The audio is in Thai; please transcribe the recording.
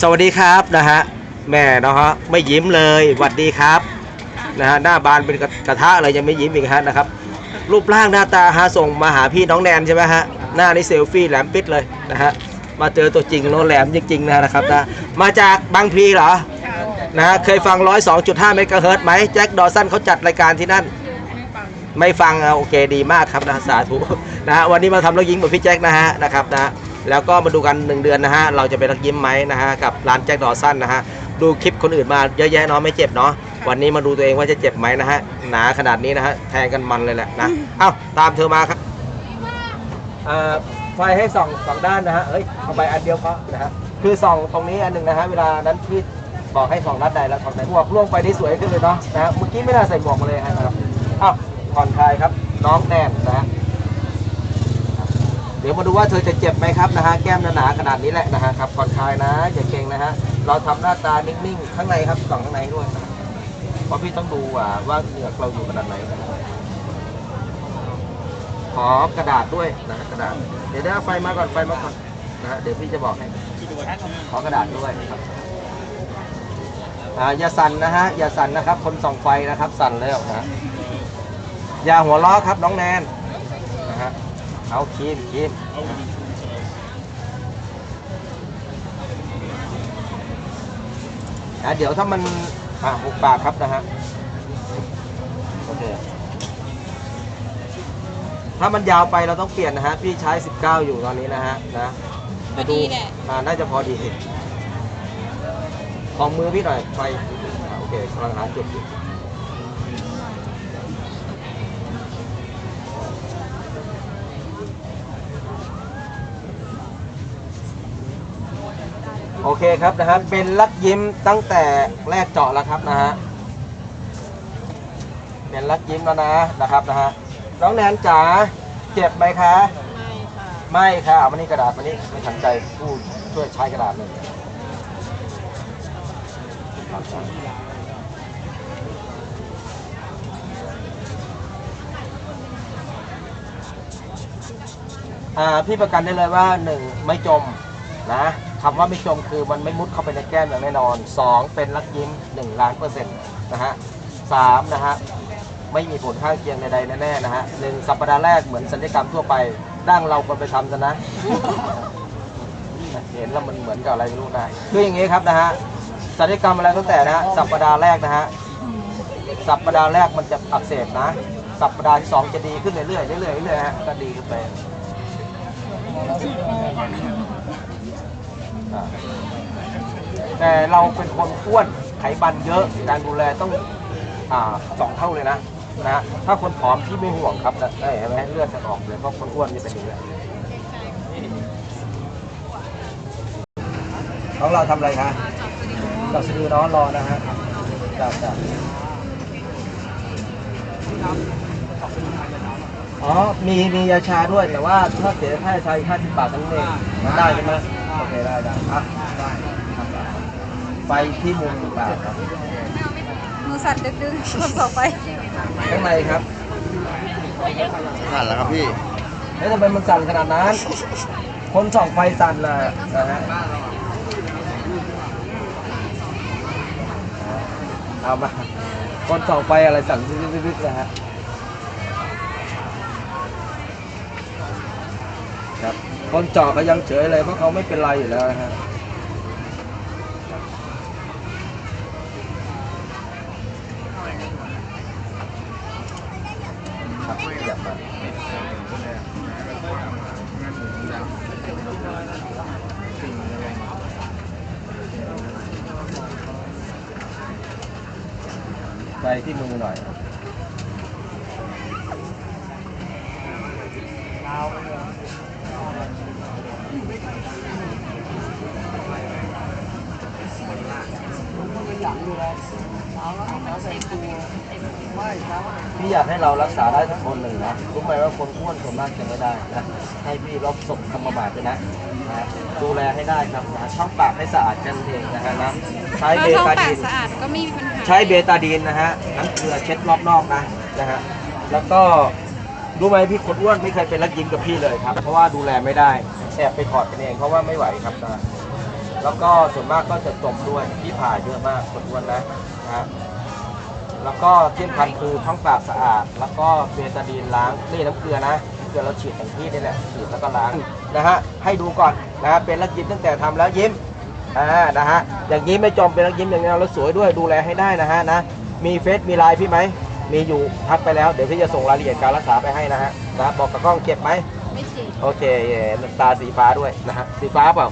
สวัสดีครับนะฮะแม่นะฮะไม่ยิ้มเลยสวัสดีครับนะฮะหน้าบานเป็นกระทะเลยยังไม่ยิ้มอีกฮะนะครับ รูปร่างหน้าตาฮะส่งมาหาพี่น้องแนนใช่ไหมฮะหน้านี่เซลฟี่แหลมปิดเลยนะฮะมาเจอตัวจริงโนแหลมจริงๆนะครับนะมาจากบางพลีเหรอนะฮะเคยฟัง 102.5เมกะเฮิรตไหมแจ็คดอสันเขาจัดรายการที่นั่น ไม่ฟังอะโอเคดีมากครับนะสาธุนะฮะวันนี้มาทำรักยิ้มกับพี่แจ็คนะฮะนะครับนะ แล้วก็มาดูกัน 1 เดือนนะฮะ เราจะเป็นรักยิ้มไหมนะฮะ กับร้านแจ็คดอสันนะฮะ ดูคลิปคนอื่นมาเยอะแยะเนาะไม่เจ็บเนาะ วันนี้มาดูตัวเองว่าจะเจ็บไหมนะฮะ หนาขนาดนี้นะฮะ แทงกันมันเลยแหละนะ เอ้า ตามเธอมาครับอ่าไฟให้ส่องสองด้านนะฮะเอ้ย เอาไปอันเดียวพอนะฮะ คือส่องตรงนี้อันหนึ่งนะฮะ เวลานั้นพี่บอกให้ส่องด้านใดแล้วส่องไหนหมวกล่วงไปได้สวยขึ้นเลยเนาะ นะฮะ เมื่อกี้ไม่น่าใส่หมวกมาเลยนะครับ เอ้าผ่อนคลายครับ น้องแนนนะฮะเดี๋ยวมาดูว่าเธอจะเจ็บไหมครับนะฮะแก้มหนาๆขนาดนี้แหละนะฮะครับผ่อนคลายนะอย่าเก่งนะฮะเราทำหน้าตานิ่งๆข้างในครับส่องข้างในด้วยนะเพราะพี่ต้องดูว่าว่าเหงือกเราอยู่ขนาดไหนนะขอกระดาษด้วยนะฮะกระดาษเดี๋ยวได้เอาไฟมาก่อนไฟมาก่อนนะฮะเดี๋ยวพี่จะบอกให้ขอกระดาษด้วยนะครับอ่าอย่าสั่นนะฮะอย่าสั่นนะครับ คนส่องไฟนะครับ สั่นแล้วนะฮะอย่าหัวล้อครับน้องแนนนะฮะ เอาครีมครีมอะเดี๋ยวถ้ามันอะหุบปากครับนะฮะโอเคถ้ามันยาวไปเราต้องเปลี่ยนนะฮะ พี่ใช้ 19 อยู่ตอนนี้นะฮะนะพอดีแหละ อ่าน่าจะพอดีของมือพี่หน่อยไฟอะโอเคกำลังหาจุดอยู่ โอเคครับนะฮะเป็นลักยิ้มตั้งแต่แรกเจาะแล้วครับนะฮะเป็นลักยิ้มแล้วนะนะครับนะฮะน้องแนนจ๋าเจ็บไหมคะไม่ค่ะไม่ค่ะเอามานี่กระดาษมานี่ไม่ทันใจผู้ช่วยใช้กระดาษเลยครับอ่าพี่ประกันได้เลยว่าหนึ่งไม่จมนะ คำว่าไม่จมคือมันไม่มุดเข้าไปในแก้มอย่างแน่นอนสองเป็นลักยิ้มหนึ่งล้านเปอร์เซ็นต์นะฮะสามนะฮะไม่มีผลข้างเคียงใดๆแน่ๆนะฮะหนึ่งสัปดาห์แรกเหมือนศัลยกรรมทั่วไปดั้งเราควรไปทำซะนะ เห็นแล้วมันเหมือนกับอะไรไม่รู้นะคืออย่างนี้ครับนะฮะศัลยกรรมอะไรตั้งแต่นะฮะสัปดาห์แรกนะฮะสัปดาห์แรกมันจะอักเสบนะ สัปดาห์ที่สองจะดีขึ้นเรื่อยๆเรื่อยๆเรื่อยๆฮะก็ดีขึ้นไป แต่เราเป็นคนอ้วนไขมันเยอะ การดูแลต้องอ่าสองเท่าเลยนะนะถ้าคนผอมที่ไม่ห่วงครับนะเอ้ยเห็นไหมเลือดจะออกเลยเพราะคนอ้วนนี่เป็นอย่างนี้ของเราทำอะไรคะเราสะดือน้อนรอนะฮะจ้าจ้า อ๋อ มีมียาชาด้วยแต่ว่าถ้าเสียค่าใช้ค่าสิบบาทนั่นเองได้ใช่ไหมโอเคได้ได้อะได้ครับไฟที่มุมปากครับมือสั่นดึงๆคนต่อไปข้างในครับผ่านแล้วครับพี่เฮ้ยทำไมมันสั่นขนาดนั้น คนส่องไฟสั่นนะนะฮะเอามาคนส่องไฟอะไรสั่นวิบๆๆนะฮะ คนเจาะก็ยังเฉยเลยเพราะเขาไม่เป็นไรอยู่แล้วนะฮะครับอยา กมาไปที่มือหน่อยพี่อยากให้เรารักษาได้ทุกคนหนึ่งนะรู้ไหมว่าคนอ้วนส่วนมากจะไม่ได้นะให้พี่รบศพธรรมบาทไปนะนะดูแลให้ได้ครับนะช่องปากให้สะอาดกันเองนะฮะนะใช้ถ้าเบช่องตาปาดีกนสะอาดก็ไม่มีปัญหาใช้เบตาดีนนะฮะน้ำเกลือเช็ดรอบนอกนะนะฮะแล้วก็รู้ไหมพี่คนอ้วนไม่เคยเป็นรักยิ้มกับพี่เลยครับ เพราะว่าดูแลไม่ได้แอบไปถอดกันเองเพราะว่าไม่ไหวครับนะร แล้วก็ส่วนมากก็จะจมด้วยที่ผ่าเยอะมากคนอ้วนนะนะฮะแล้วก็ที่สำคัญคือท้องปากสะอาด แล้วก็เบตาดีนล้างนี่น้ำเกลือนะน้ำเกลือเราฉีดอย่างที่นี่แหละฉีดแล้วก็ล้างนะฮะให้ดูก่อนนะฮะเป็นแล้วยิ้มตั้งแต่ทำแล้วยิ้มอ่านะฮะอย่างยิ้มไม่จมเป็นแล้วยิ้มอย่างนี้แล้วสวยด้วยดูแลให้ได้นะฮะนะมีเฟซมีไลน์พี่ไหมมีอยู่ทักไปแล้วเดี๋ยวพี่จะส่งรายละเอียดการรักษาไปให้นะฮะนะบอกกับกล้องเจ็บไหมไม่ฉีดโอเคตาสีฟ้าด้วยนะฮะสีฟ้าเปล่า